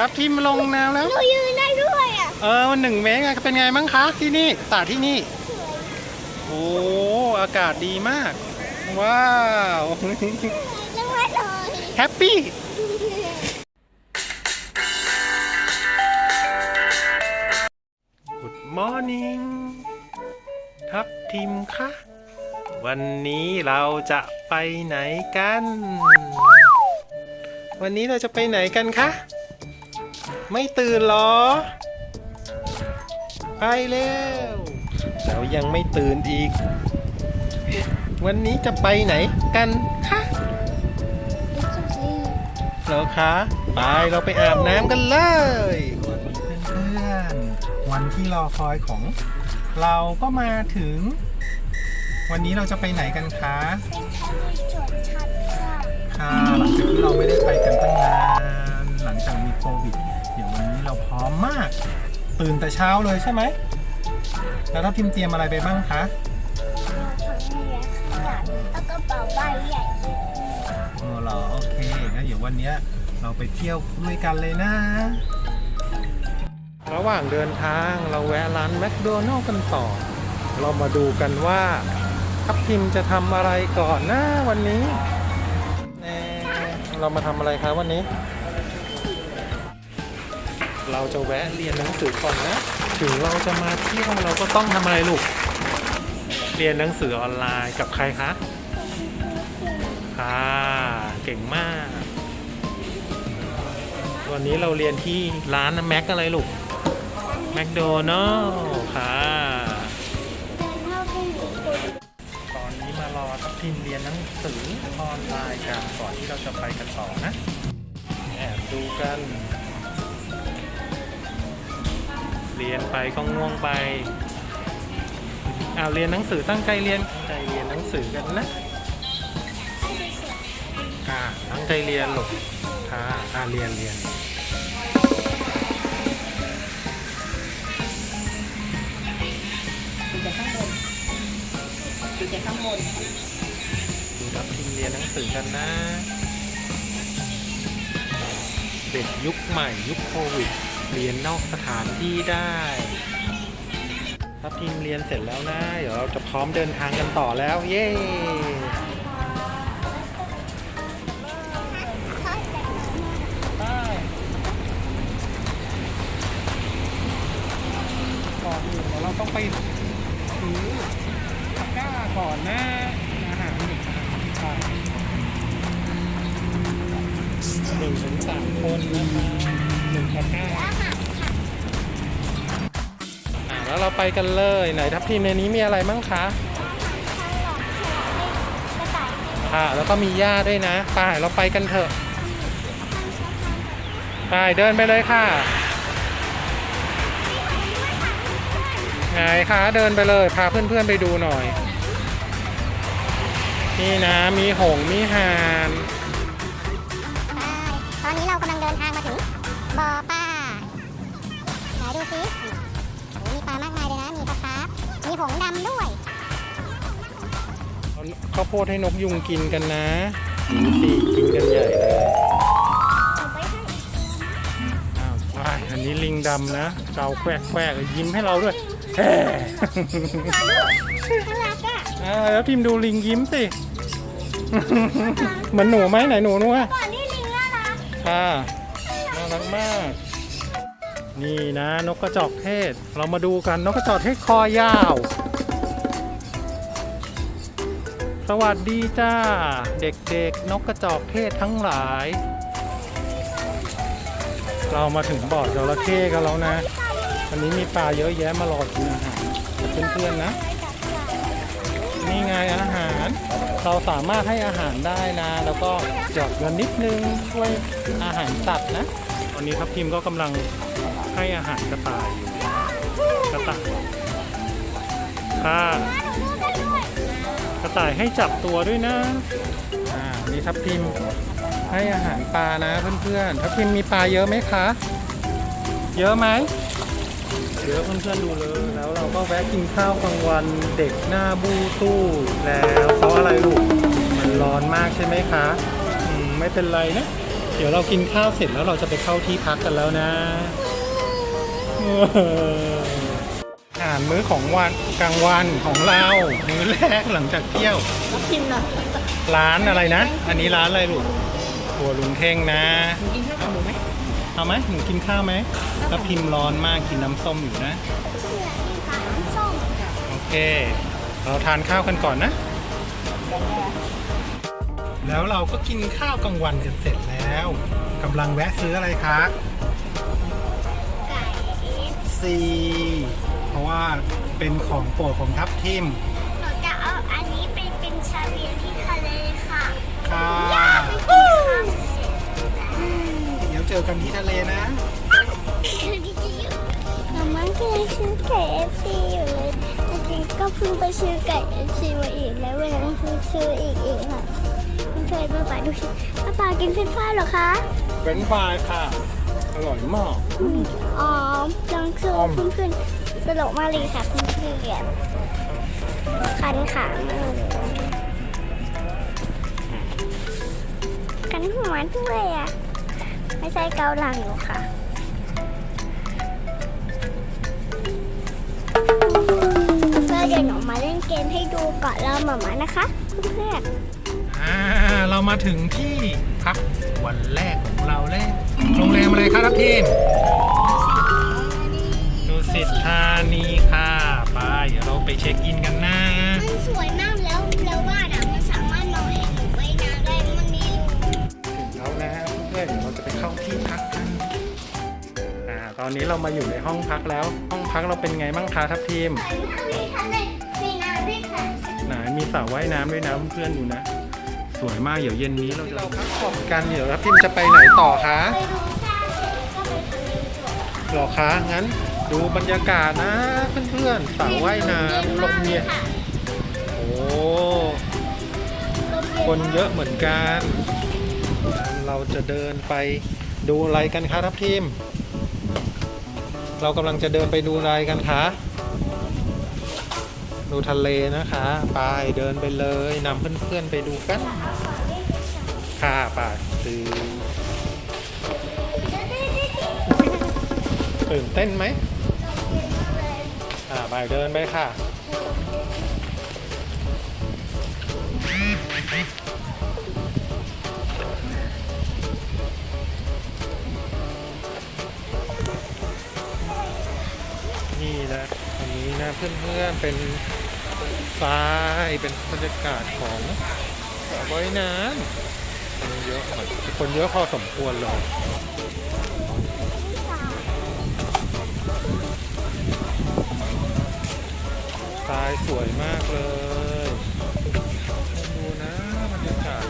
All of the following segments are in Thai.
ครับทีมลงน้ำแล้วหนูยืนได้ด้วยอะเออมันหนึ่งเมตรไงเป็นไงบ้างคะที่นี่สระที่นี่ โอ้อากาศดีมาก ว้าวจังหวัดเลยแฮปปี้ Good morning ทับทิมคะวันนี้เราจะไปไหนกัน วันนี้เราจะไปไหนกันคะ ไม่ตื่นเหรอ ไปเร็วเรายังไม่ตื่นอีก วันนี้จะไปไหนกันคะเหรอคะ ไปเราไปอาบน้ำกันเลยเพื่อนๆวันที่รอคอยของเราก็มาถึง วันนี้เราจะไปไหนกันคะเป็นทะเลสวนชัดค่ะค่ะหลังจากที่เราไม่ได้ไปกันตั้งนาน หลังจากมีโควิด เดี๋ยววันนี้เราพร้อมมาก ตื่นแต่เช้าเลยใช่ไหม แล้วเราพิมพ์เตรียมอะไรไปบ้างคะถังเรียนขนาดแล้วก็เป๋าใบใหญ่เลยอ๋อเหรอโอเคงั้นเดี๋ยววันเนี้ยเราไปเที่ยวด้วยกันเลยนะ ระหว่างเดินทางเราแวะร้านแมคโดนัลล์กันต่อ เรามาดูกันว่าทับทิมจะทำอะไรก่อนนะวันนี้แน่เรามาทำอะไรคะวันนี้ เราจะแวะเรียนหนังสือก่อนนะ ถึงเราจะมาเที่ยวเราก็ต้องทำอะไรลูก เรียนหนังสือออนไลน์กับใครคะค่ะเก่งมาก วันนี้เราเรียนที่ร้านแม็กอะไรลูก แมคโดนัลล์ค่ะ ตอนนี้มารอทับทิมเรียนหนังสือออนไลน์กันก่อนที่เราจะไปกันต่อนะ แอบดูกัน เรียนไปก็ง่วงไปอ้าวเรียนหนังสือตั้งใจเรียนตั้งใจเรียนหนังสือกันนะค่ะตั้งใจเรียนหลกค่ะอ่าเรียนเรียนดูจากข้างบนดูจากข้างบนดูทับทิมเรียนหนังสือกันนะ เด็กยุคใหม่ยุคโควิด เรียนนอกสถานที่ได้ทับทิมเรียนเสร็จแล้วนะ เดี๋ยวเราจะพร้อมเดินทางกันต่อแล้ว เย้ก่อนอื่นเราต้องไปถือตะกร้าก่อนนะอาหารหนึ่งอาหารหนึ่งถึงสามคนนะคะห นึ่งตะกร้าอะแล้วเราไปกันเลยไหนทับทีมในนี้มีอะไรบ้างคะค่ะแล้วก็มีหญ้าด้วยนะไปเราไปกันเถอะไปเดินไปเลยค่ะไงคะเดินไปเลยพาเพื่อนๆไปดูหน่อยนี่นะมีหงส์มีห่าน ปลาไหนดูสิโอ้มีปลามากมายเลยนะ มีปลาคาร์ฟมีหงส์ดำด้วย เอาข้าวโพดให้นกยุงกินกันนะดูสิกินกันใหญ่เลยเอาไปให้อ้าวไปอันนี้ลิงดำนะเกาแควกแควกยิ้มให้เราด้วยแฮ่ น่ารักอะอ่าแล้วทีมดูลิงยิ้มสิ เหมือนหนูไหมไหนหนูนู้นก่อนนี่ลิงน่ารักค่ะน่า รักมาก นี่นะนกกระจอกเทศ เรามาดูกันนกกระจอกเทศคอยาว สวัสดีจ้า เด็กๆ นกกระจอกเทศทั้งหลาย เรามาถึงบ่อจระเข้กันแล้วนะ วันนี้มีปลาเยอะแยะมารอกินอาหารกับเพื่อนๆนะ นี่ไงอาหาร เราสามารถให้อาหารได้นะ แล้วก็หยอดเงินนิดนึงช่วยอาหารสัตว์นะ อนนี้ครับทีมก็กำลังให้อาหารกระต่ายอยู่กระต่ายค่ะ กระต่ายให้จับตัวด้วยนะ อ่า นี่ทับทิมให้อาหารปลานะเพื่อนๆ ทับทิมมีปลาเยอะไหมคะ เยอะไหม เยอะเพื่อนๆดูเลย แล้วเราก็แวะกินข้าวกลางวันเด็กหน้าบูตู้แล้วเพราะอะไรลูก มันร้อนมากใช่ไหมคะ อืม ไม่เป็นไรนะ เดี๋ยวเรากินข้าวเสร็จแล้วเราจะไปเข้าที่พักกันแล้วนะอาหารมื้อของวันกลางวันของเรา มื้อแรกหลังจากเที่ยว ก็พิมพ์นะร้านอะไรนะ อันนี้ร้านอะไรลูกครัวลุงเท่งนะ หนูกินข้าวกับหมูไหมเอาไหมหนูกินข้าวไหมถ้าพิมพ์ร้อนมากกินน้ำส้มอยู่นะ โอเค เราทานข้าวกันก่อนนะ แล้วเราก็กินข้าวกลางวันกันเสร็จแล้วกำลังแวะซื้ออะไรคะซีเพราะว่าเป็นของโปรดของทัพทิมหนูจะเอาอันนี้ไปเป็นชาเวียร์ที่ทะเลค่ะค่ะเดี๋ยวเจอกันที่ทะเลนะมาม่าก็ยังซื้อไก่ FC อยู่เลยจริงๆก็เพิ่งไปซื้อไก่ FC มาอีกแล้วเวลาเพิ่งซื้ออีกอีกค่ะ เพื่อนๆป้าป๋าดูสิป้าป๋ากินเฟรนช์ฟรายเหรอคะเป็นฟรายค่ะ อร่อยมาก อ๋อลองซื้อเพื่อนๆตลกมากเลยค่ะเพื่อนๆคันขามากเลยคันหัวด้วยอะ ไม่ใช่เกาหลังหรอกค่ะเพื่อเดี๋ยวหนูมาเล่นเกมให้ดูก่อนแล้วหมามานะคะเพื่อน อ่าเรามาถึงที่พักวันแรกของเราแล้วโรงแรมอะไรคะทัพทิมดูสิทธานีค่ะไปเดี๋ยวเราไปเช็คอินกันนะ มันสวยมากแล้วแล้วบ้านอะมันสามารถนอนให้หนูไว้นานได้มันมีรูถึงแล้วนะเพื่อนๆเดี๋ยวเราจะไปเข้าที่พักกันอ่าตอนนี้เรามาอยู่ในห้องพักแล้ว ห้องพักเราเป็นไงบ้างคะทัพทีมมีทะเลมีน้ำด้วยค่ะไหนมีสระว่ายน้ำด้วยนะเพื่อนๆดูนะ สวยมากเดี๋ยวเย็นนี้เราจะเราพักผ่อนกันเดี๋ยวทัพทีมจะไปไหนต่อคะไปดูชาเสร็จก็ไปซื้อตั๋วหรอคะงั้นดูบรรยากาศนะเพื่อนๆสระว่ายน้ำลมเย็นโอ้คนเยอะเหมือนกัน เราจะเดินไปดูอะไรกันคะทัพทีม เรากำลังจะเดินไปดูอะไรกันคะ ดูทะเลนะคะ ไปเดินไปเลยนำเพื่อนๆไปดูกัน ค่ะไปตื่นตื่นเต้นไหมอ่าไปเดินไปค่ะนี่นะอันนี้นะเพื่อนๆเป็น ทรายเป็นบรรยากาศของสระว่ายน้ำคนเยอะหน่อยคนเยอะพอสมควรเลยทรายสวยมากเลยดูนะบรรยากาศ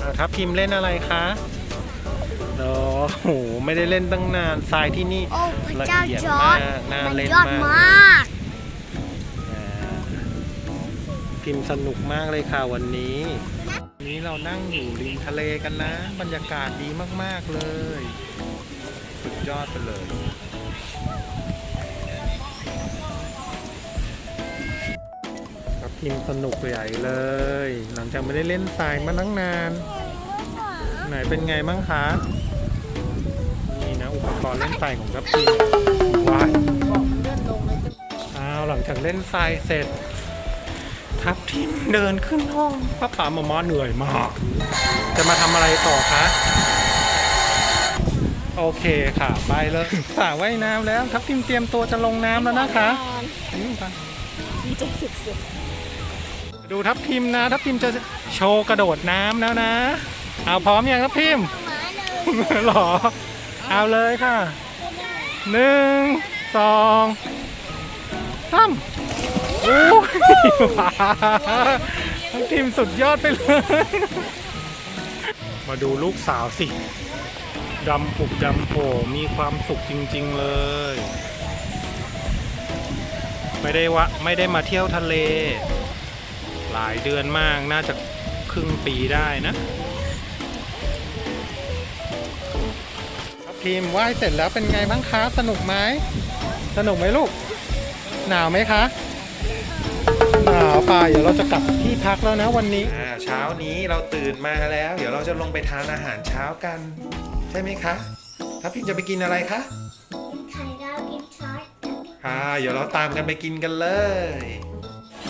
อ่าทับพิมพ์เล่นอะไรคะโอ โห ไม่ได้เล่นตั้งนาน ทรายที่นี่โอ้พระละเจ้าเอียดจอมาร์ดกน่ามันเล่นยอดมากมาก อ่าพิมพ์สนุกมากเลยค่ะวันนี้ วันนี้เรานั่งอยู่ริมทะเลกันนะ บรรยากาศดีมากๆเลย สุดยอดไปเลย ครับพิมพ์สนุกใหญ่เลย หลังจากไม่ได้เล่นทรายมาตั้งนาน ไหนเป็นไงบ้างคะ นี่นะอุปกรณ์เล่นทรายของทัพพิมว้ายบอกมันเลื่อนลงเลยจะอ้าวหลังจากเล่นทรายเสร็จ ทัพทิมเดินขึ้นห้องป้าป๋าหมอมอเหนื่อยมาก จะมาทำอะไรต่อคะโอเคค่ะ ไปเลยสระว่ายน้ำแล้ว ทัพทิมเตรียมตัวจะลงน้ำแล้วนะคะอืมไปดีใจสุดดูทัพทิมนะ ทัพทิมจะโชว์กระโดดน้ำแล้วนะ เอาพร้อมยังทัพทิมหมาเลยหรอ เอาเลยค่ะหนึ่งสองสามโอ้ยทั้งทีมสุดยอดไปเลย มาดูลูกสาวสิดำปุบดำโผมีความสุขจริง ๆเลย ไม่ได้วะไม่ได้มาเที่ยวทะเล หลายเดือนมากน่าจะครึ่งปีได้นะ ครับทีมว่ายเสร็จแล้วเป็นไงบ้างคะสนุกไหมสนุกไหมลูก หนาวไหมคะหนาาวๆไปเดี๋ยวเราจะกลับที่พักแล้วนะวันนี้เช้านี้เราตื่นมาแล้ว เดี๋ยวเราจะลงไปทานอาหารเช้ากัน ใช่ไหมคะถ้าพี่จะไปกินอะไรคะไข่ดาวกินซอสค่ะเดี๋ยวเราตามกันไปกินกันเลย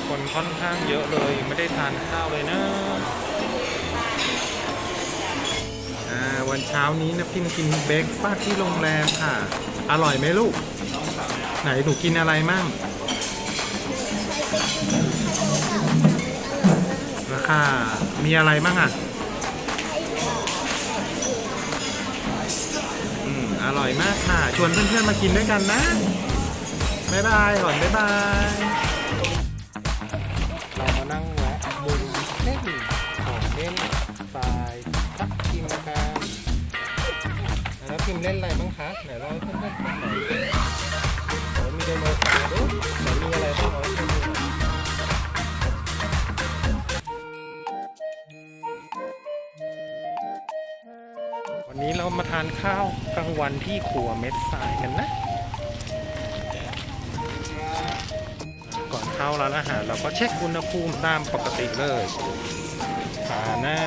คนค่อนข้างเยอะเลยไม่ได้ทานข้าวเลยนะ วันเช้านี้นะพิมกินเบรกฟาสที่โรงแรมค่ะ อร่อยไหมลูก ไหนหนูกินอะไรมั่งราคามีอะไรมั่งอะอืมอร่อยมากค่ะ ชวนเพื่อนๆมากินด้วยกันนะ บ๊ายบายก่อนบ๊ายบาย ไหนเล่าเพื่อนๆฟังหน่อยโอ้มีไดโนเสาร์ด้วยไหนมีอะไรบ้างเอาให้ดูหน่อยวันนี้เรามาทานข้าวกลางวันที่ครัวเม็ดทรายกันนะ ก่อนเข้าร้านอาหารเราก็เช็คอุณหภูมิตามปกติเลยขาหน้า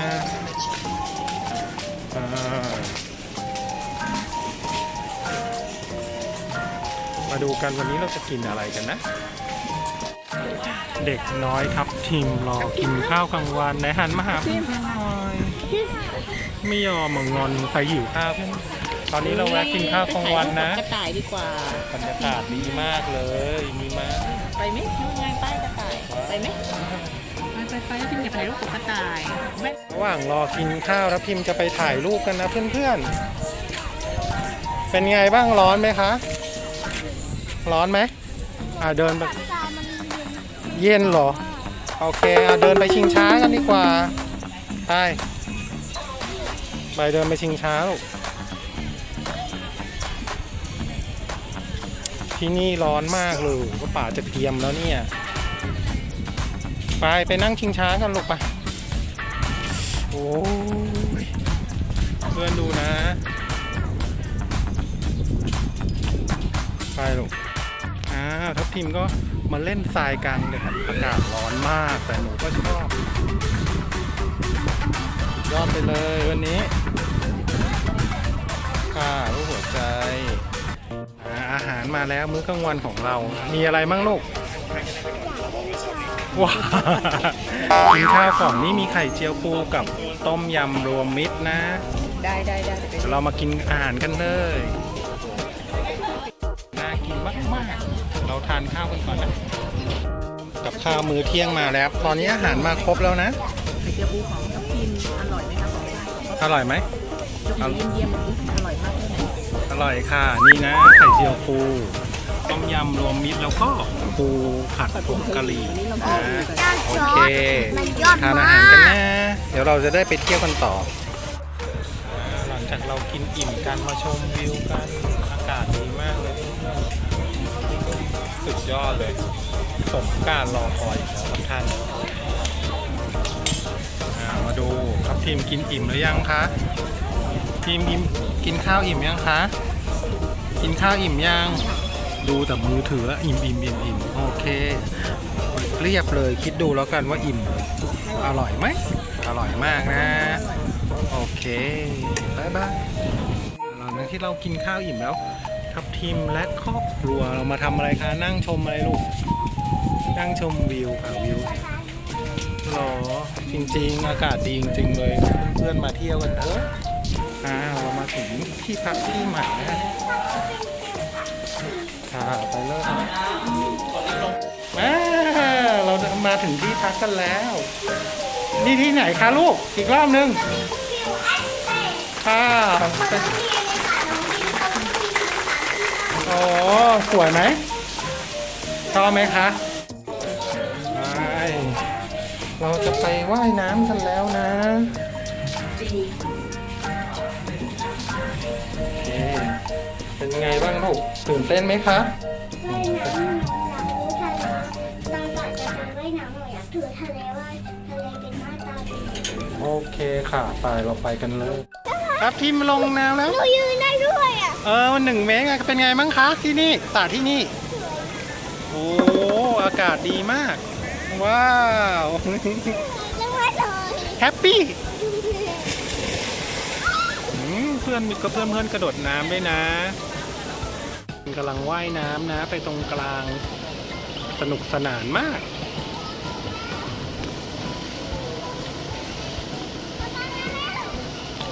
มาดูกันวันนี้เราจะกินอะไรกันนะ เด็กน้อยทับทิมรอกินข้าวกลางวันไหนหันมาหาเพื่อนๆหน่อยไม่ยอมมางอนใครหิวข้าวเพื่อนตอนนี้เราแวะกินข้าวกลางวันนะกระต่ายดีกว่าบรรยากาศดีมากเลยมีมากไปไหมนู่นไงป้ายกระต่ายไปไหมไปไปไปแล้วพิมพ์จะถ่ายรูปกับกระต่ายแม่ระหว่างรอกินข้าวแล้วพิมพ์จะไปถ่ายรูปกันนะเพื่อนๆเป็นไงบ้างร้อนไหมคะ ร้อนไหมอ่าเดินไปเย็นเหรอ โอเคเอะเดินไปชิงช้ากันดีกว่า ไป ไปเดินไปชิงช้าลูกที่นี่ร้อนมากเลยก็ป่าจะเทียมแล้วเนี่ย ไปไปนั่งชิงช้ากันลูกไปโอ้ยเพื่อนดูนะ ไปลูกอ่าทัพทีมก็มาเล่นทรายกันเลยครับอากาศร้อนมากแต่หนูก็ชอบยอดไปเลยวันนี้ ค่ะรูปหัวใจอ่าอาหารมาแล้วมื้อกลางวันของเรา มีอะไรมั่งลูกว้าวกินข้าวกล่องนี้มีไข่เจียวปูกับต้มยำรวมมิตรนะ ได้ได้ได้เดี๋ยวไปเดี๋ยวเรามากินอาหารกันเลย ทานข้าวกันก่อนนะ กับข้าวมื้อเที่ยงมาแล้ว ตอนนี้อาหารมาครบแล้วนะไข่เจียวปูของทัพทิมอร่อยไหมคะบอกอร่อยไหมยกนิ้วเยี่ยมๆแบบนี้อร่อยมากเลยไหนอร่อยค่ะ นี่นะไข่เจียวปูต้มยำรวมมิตรแล้วก็ปูผัดผงกะหรี่วันนี้เราอ่าด้านโอซอเคสมันยอดทานมาอาหารกันกนะเดี๋ยวเราจะได้ไปเที่ยวกันต่ออ่าหลังจากเรากินอิ่มกันมาชมวิวกัน สุดยอดเลย สมการรอคอยครับท่านอ่ามาดูครับทีมกินอิ่มหรือยังคะทีมอิ่มกินข้าวอิ่มยังคะกินข้าวอิ่มยังดูแต่มือถือแล้วอิ่มอิ่มอิ่มอิ่มโอเคเรียบเลยคิดดูแล้วกันว่าอิ่ม อร่อยไหมอร่อยมากนะ โอเคบายบายหลังจากที่เรากินข้าวอิ่มแล้ว ทับทีมและครอบครัวเรามาทำอะไรคะนั่งชมอะไรลูก นั่งชมวิวค่ะวิวหรอจริงๆ อากาศดีจริงๆเลยเพื่อนๆมาเที่ยวกันเถอะอ่าเรามาถึงที่พักที่ใหม่แล้วค่ะไปเลยอ่าเรามาถึงที่พักกันแล้ว นี่ที่ไหนคะลูกอีกรอบนึงค่ะ โอ้สวยไหมชอบไหมคะไปเราจะไปว่ายน้ำกันแล้วนะโอเคเป็นไงบ้างลูกตื่นเต้นไหมคะ ว่ายน้ำอยากรู้ทะเลตอนก่อนจะไปว่ายน้ำหนูอยากถือทะเลว่าทะเลเป็นหน้าตาดีโอเคค่ะ ไปเราไปกันเลย ครับทีมลงน้ำแล้ว หนูยืนได้ เออวันหนึ่งเมตรไงเป็นไงบ้างคะที่นี่สระที่นี่ โอ้อากาศดีมาก ว้าวเรียกว่าเลยแฮปปี้อืมเพื่อนมีก็เพื่อนเพื่อนกระโดดน้ำด้วยนะกำลังว่ายน้ำนะ ไปตรงกลางสนุกสนานมาก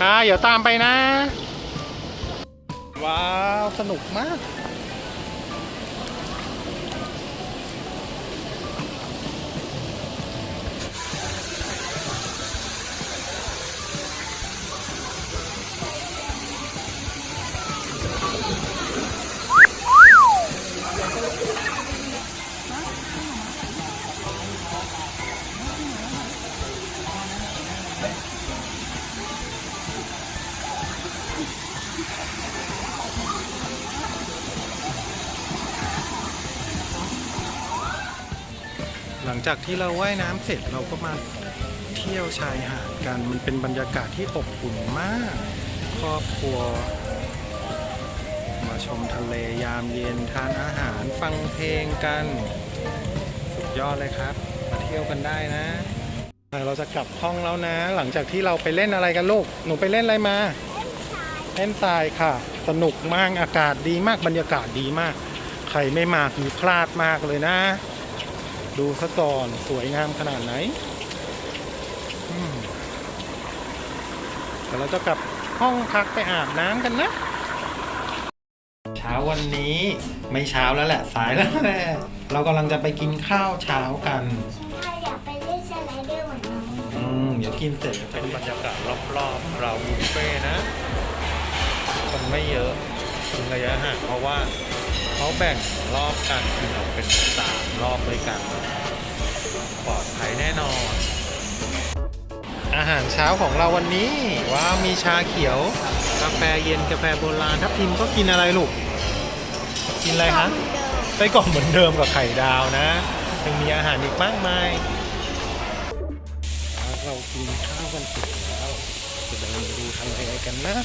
อ่าเดี๋ยวตามไปนะ ว้าว สนุกมาก จากที่เราว่ายน้ำเสร็จเราก็มาเที่ยวชายหาดกัน มันเป็นบรรยากาศที่อบอุ่นมาก ครอบครัว มาชมทะเลยามเย็นทานอาหารฟังเพลงกัน สุดยอดเลยครับ มาเที่ยวกันได้นะ เราจะกลับห้องแล้วนะ หลังจากที่เราไปเล่นอะไรกันลูก หนูไปเล่นอะไรมา เล่นทรายค่ะ สนุกมาก อากาศดีมาก บรรยากาศดีมาก ใครไม่มาคือพลาดมากเลยนะ ดูซะก่อนสวยงามขนาดไหนอืมเดี๋ยวเราจะกลับห้องพักไปอาบน้ำกันนะ เช้าวันนี้ไม่เช้าแล้วแหละสายแล้วแหละเรากำลังจะไปกินข้าวเช้ากันใครอยากไปเล่นสไลเดอร์เหมือนน้องอืมเดี๋ยวกินเสร็จเป็นบรรยากาศรอบๆ เราบุฟเฟ่ต์นะ คนไม่เยอะถึงระยะห่างเพราะว่า เขาแบ่งรอบการกินออกเป็นสามรอบด้วยกัน ปลอดภัยแน่นอน อาหารเช้าของเราวันนี้ว้าวมีชาเขียว กาแฟเย็นกาแฟโบราณทับทิมก็กินอะไรลูก กินอะไรคะไส้กรอกเหมือนเดิมกับไข่ดาวนะยังมีอาหารอีกมากมายเรากินข้าวกันเสร็จแล้วจะเดินไปดูทะเลกันนะ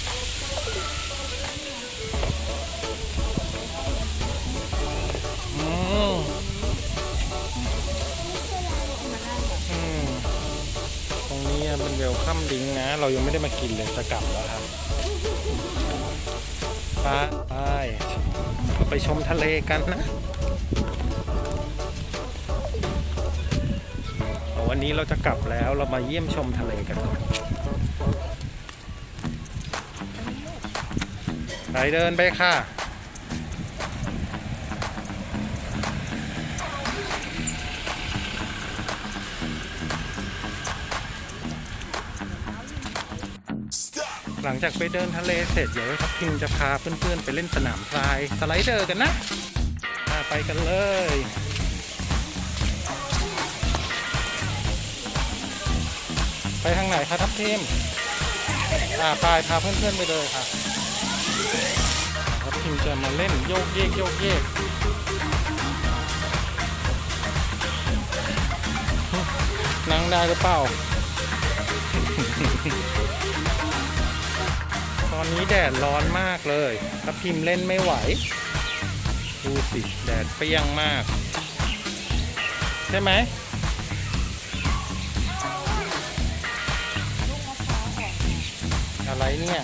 เป็นเวลคัมดิงนะ เรายังไม่ได้มากินเลยจะกลับแล้วครับไปไปไปชมทะเลกันนะ วันนี้เราจะกลับแล้วเรามาเยี่ยมชมทะเลกันก่อนไปเดินไปค่ะ หลังจากไปเดินทะเลเสร็จเดี๋ยวทัพทิมจะพาเพื่อนๆไปเล่นสนามทรายสไลเดอร์กันนะไปกันเลยไปทางไหนคะทัพทีมอ่าไปพาเพื่อนๆไปเลยค่ะ ทัพทีมจะมาเล่นโยกเยกโยกเยกนั่งได้หรือเปล่า ตอนนี้แดดร้อนมากเลยทัพทีมเล่นไม่ไหว ดูสิแดดเปรี้ยงมาก ใช่ไหมอะไรเนี่ย